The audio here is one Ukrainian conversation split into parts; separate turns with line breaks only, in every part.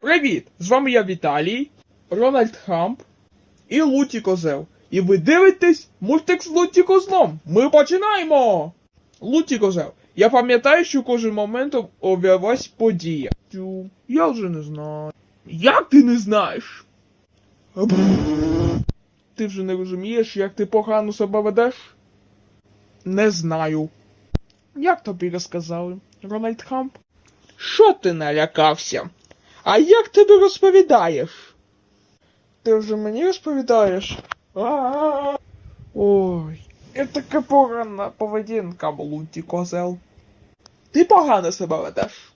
Привіт! З вами я Віталій, Рональд Хамп і Луті Козел. І ви дивитесь мультик з Луті Козлом. Ми починаємо! Луті Козел. Я пам'ятаю, що кожен момент обв'ялась подія. Тю, я вже не знаю. Як ти не знаєш? Ти вже не розумієш, як ти погано себе ведеш? Не знаю. Як тобі розказали, Рональд Хамп? Що ти налякався? А як ти розповідаєш? Ти вже мені розповідаєш? А-а-а. Ой, це така погана поведінка, Блуті козел. Ти погано себе ведеш.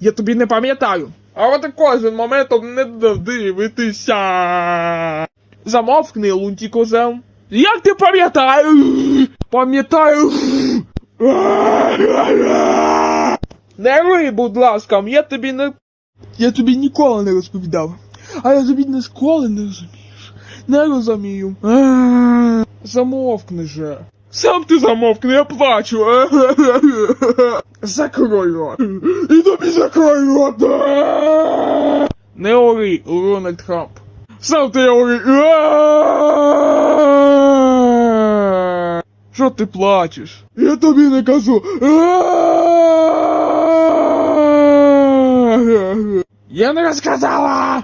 Я тобі не пам'ятаю. А от кожен моментом не дивитися. Замовкни, Лунті козел. Як ти пам'ятаєш? Пам'ятаю. Не ри, будь ласка, я тобі не. Я тобі ніколи не розповідав. А я тобі ніколи не розумієш. Не розумію. Замовкни же. Сам ти замовкни, я плачу. Закрой рот. І тобі закрой рот. Не ори, Рональд Трамп. Сам ти ори. Що ти плачеш? Я тобі не кажу. Я не розказала!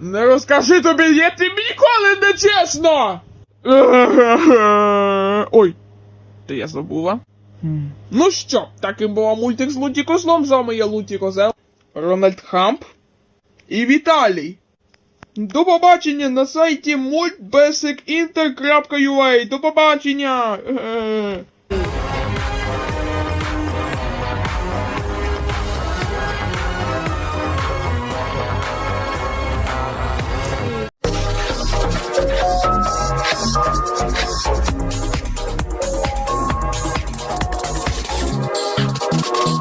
Не розкажи тобі, я тобі ніколи не чесно! Ой, то я забула. Ну що, таким був мультик з Луті Козлом, з вами я Луті Козел, Рональд Хамп і Віталій. До побачення на сайті multbasicinter.ua. До побачення!